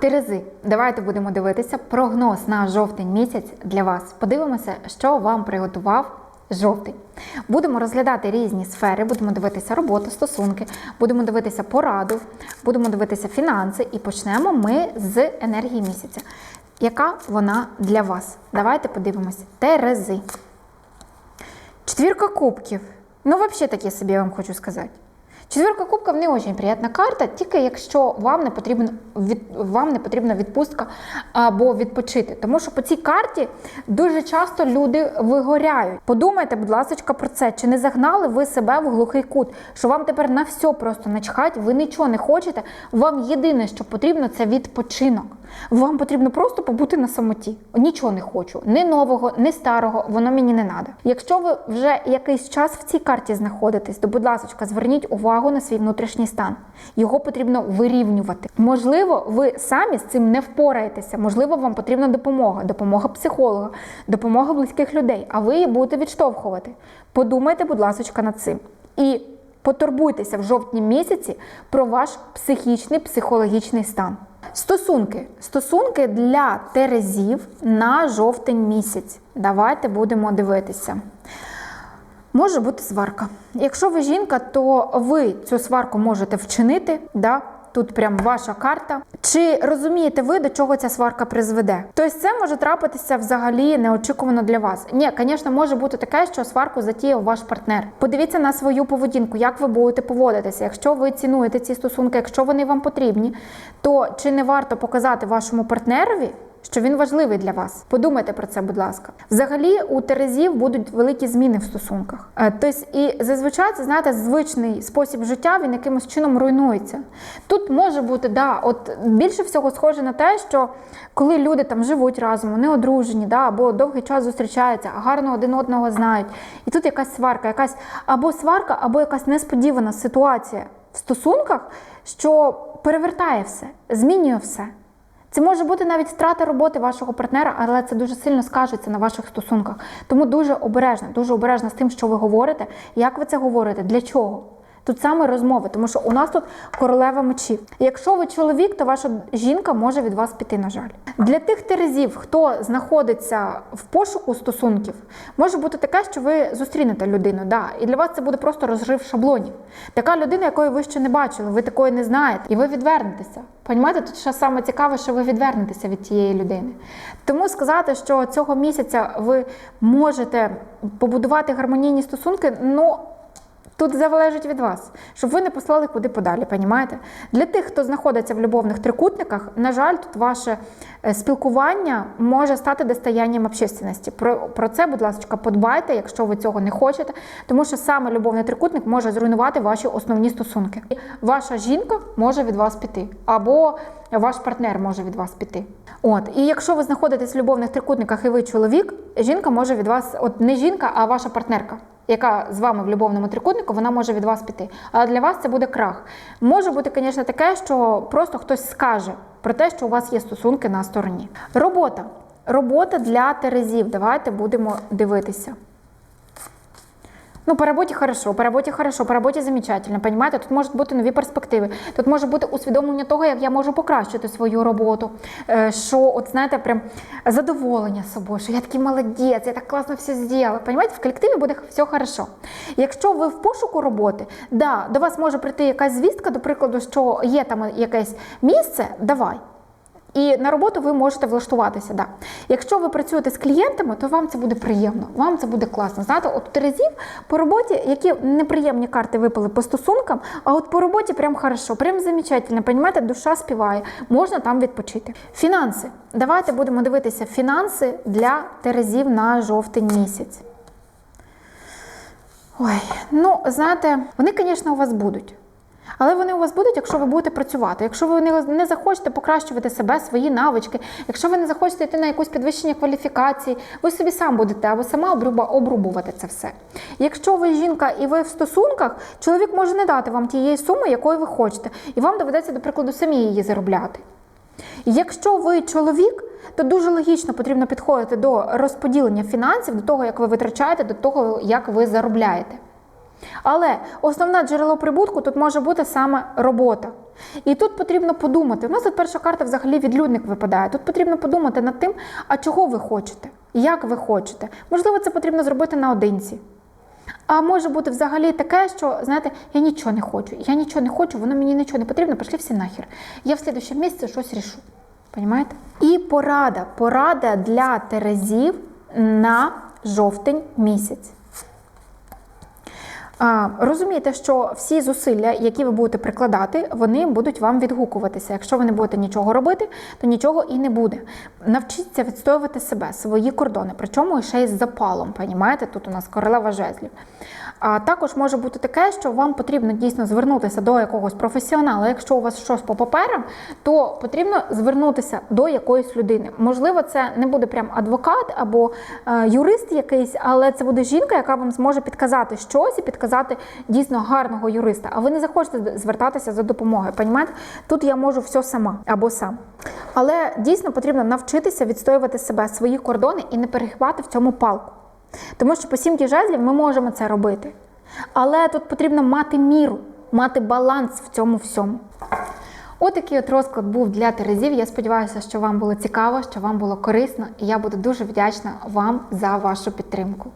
Терези, давайте будемо дивитися прогноз на жовтень місяць для вас. Подивимося, що вам приготував жовтень. Будемо розглядати різні сфери, будемо дивитися роботу, стосунки, будемо дивитися пораду, будемо дивитися фінанси і почнемо ми з енергії місяця. Яка вона для вас? Давайте подивимося. Терези. Четвірка кубків. Ну, взагалі таке собі я вам хочу сказати. Четвірка кубків не дуже приємна карта, тільки якщо вам не потрібна від, вам не потрібна відпустка або відпочити. Тому що по цій карті дуже часто люди вигоряють. Подумайте, будь ласка, про це. Чи не загнали ви себе в глухий кут? Що вам тепер на все просто начхать, ви нічого не хочете. Вам єдине, що потрібно, це відпочинок. Вам потрібно просто побути на самоті. Нічого не хочу, ні нового, ні старого, воно мені не треба. Якщо ви вже якийсь час в цій карті знаходитесь, то будь ласка, зверніть увагу на свій внутрішній стан. Його потрібно вирівнювати. Можливо, ви самі з цим не впораєтеся. Можливо, вам потрібна допомога, допомога психолога, допомога близьких людей, а ви її будете відштовхувати. Подумайте, будь ласка, над цим. І потурбуйтеся в жовтні місяці про ваш психічний, психологічний стан. Стосунки. Стосунки для терезів на жовтень місяць. Давайте будемо дивитися. Може бути сварка. Якщо ви жінка, то ви цю сварку можете вчинити. Да? Тут прям ваша карта. Чи розумієте ви, до чого ця сварка призведе? Тобто це може трапитися взагалі неочікувано для вас. Ні, звісно, може бути таке, що сварку затіяв ваш партнер. Подивіться на свою поведінку, як ви будете поводитися. Якщо ви цінуєте ці стосунки, якщо вони вам потрібні, то чи не варто показати вашому партнерові? Що він важливий для вас. Подумайте про це, будь ласка. Взагалі, у Терезів будуть великі зміни в стосунках. Тобто, і зазвичай це знаєте, звичний спосіб життя він якимось чином руйнується. Тут може бути, да, от більше всього схоже на те, що коли люди там живуть разом, вони одружені, да, або довгий час зустрічаються, гарно один одного знають. І тут якась сварка, якась або сварка, або якась несподівана ситуація в стосунках, що перевертає все, змінює все. Це може бути навіть втрата роботи вашого партнера, але це дуже сильно скажеться на ваших стосунках. Тому дуже обережно, дуже обережно з тим, що ви говорите, як ви це говорите, для чого. Тут саме розмови, тому що у нас тут королева мечів. Якщо ви чоловік, то ваша жінка може від вас піти, на жаль. Для тих терезів, хто знаходиться в пошуку стосунків, може бути таке, що ви зустрінете людину, да, і для вас це буде просто розрив шаблонів. Така людина, якої ви ще не бачили, ви такої не знаєте, і ви відвернетеся. Понімаєте, тут ще саме цікаве, що ви відвернетеся від тієї людини. Тому сказати, що цього місяця ви можете побудувати гармонійні стосунки, ну. Тут залежить від вас, щоб ви не послали куди подалі, понімаєте? Для тих, хто знаходиться в любовних трикутниках, на жаль, тут ваше е, спілкування може стати достоянням общественності. Про, про це, будь ласка, подбайте, якщо ви цього не хочете, тому що саме любовний трикутник може зруйнувати ваші основні стосунки. Ваша жінка може від вас піти, або ваш партнер може від вас піти. От, і якщо ви знаходитесь в любовних трикутниках і ви чоловік, жінка може від вас, от не жінка, а ваша партнерка яка з вами в любовному трикутнику, вона може від вас піти. Але для вас це буде крах. Може бути, звісно, таке, що просто хтось скаже про те, що у вас є стосунки на стороні. Робота. Робота для терезів. Давайте будемо дивитися. Ну, по роботі хорошо, по роботі хорошо, по роботі замечательно. Понимаєте? Тут можуть бути нові перспективи. Тут може бути усвідомлення того, як я можу покращити свою роботу. Що, от знаєте, прям задоволення собою, що я такий молодець, я так класно все зробила. Понимаєте, в колективі буде все хорошо. Якщо ви в пошуку роботи, да, до вас може прийти якась звістка, до прикладу, що є там якесь місце, давай. І на роботу ви можете влаштуватися. Да. Якщо ви працюєте з клієнтами, то вам це буде приємно, вам це буде класно. Знаєте, от у Терезів по роботі, які неприємні карти випали по стосункам, а от по роботі прям хорошо, прям замечательно. Понімаєте, душа співає, можна там відпочити. Фінанси. Давайте будемо дивитися фінанси для Терезів на жовтень місяць. Ой, ну знаєте, вони, звісно, у вас будуть. Але вони у вас будуть, якщо ви будете працювати. Якщо ви не, захочете покращувати себе, свої навички, якщо ви не захочете йти на якусь підвищення кваліфікації, ви собі сам будете або сама обруба, обрубувати це все. Якщо ви жінка і ви в стосунках, чоловік може не дати вам тієї суми, якої ви хочете, і вам доведеться, до прикладу, самі її заробляти. Якщо ви чоловік, то дуже логічно потрібно підходити до розподілення фінансів, до того, як ви витрачаєте, до того, як ви заробляєте. Але основне джерело прибутку тут може бути саме робота. І тут потрібно подумати. У нас тут перша карта взагалі відлюдник випадає. Тут потрібно подумати над тим, а чого ви хочете, як ви хочете. Можливо, це потрібно зробити наодинці. А може бути взагалі таке, що знаєте, я нічого не хочу, я нічого не хочу, воно мені нічого не потрібно, пішли всі нахер. Я в слідущому місяці щось рішу. Понимаєте? І порада. Порада для терезів на жовтень місяць. Розумійте, що всі зусилля, які ви будете прикладати, вони будуть вам відгукуватися. Якщо ви не будете нічого робити, то нічого і не буде. Навчіться відстоювати себе, свої кордони, причому ще й з запалом. Понімаєте? Тут у нас королева жезлів. А також може бути таке, що вам потрібно дійсно звернутися до якогось професіонала. Якщо у вас щось по паперам, то потрібно звернутися до якоїсь людини. Можливо, це не буде прям адвокат або е, юрист якийсь, але це буде жінка, яка вам зможе підказати щось і підказати дійсно гарного юриста. А ви не захочете звертатися за допомогою. Понімаєте? Тут я можу все сама або сам. Але дійсно потрібно навчитися відстоювати себе, свої кордони і не перехвати в цьому палку. Тому що по сімки жезлів ми можемо це робити. Але тут потрібно мати міру, мати баланс в цьому всьому. Отакий от розклад був для Терезів. Я сподіваюся, що вам було цікаво, що вам було корисно, і я буду дуже вдячна вам за вашу підтримку.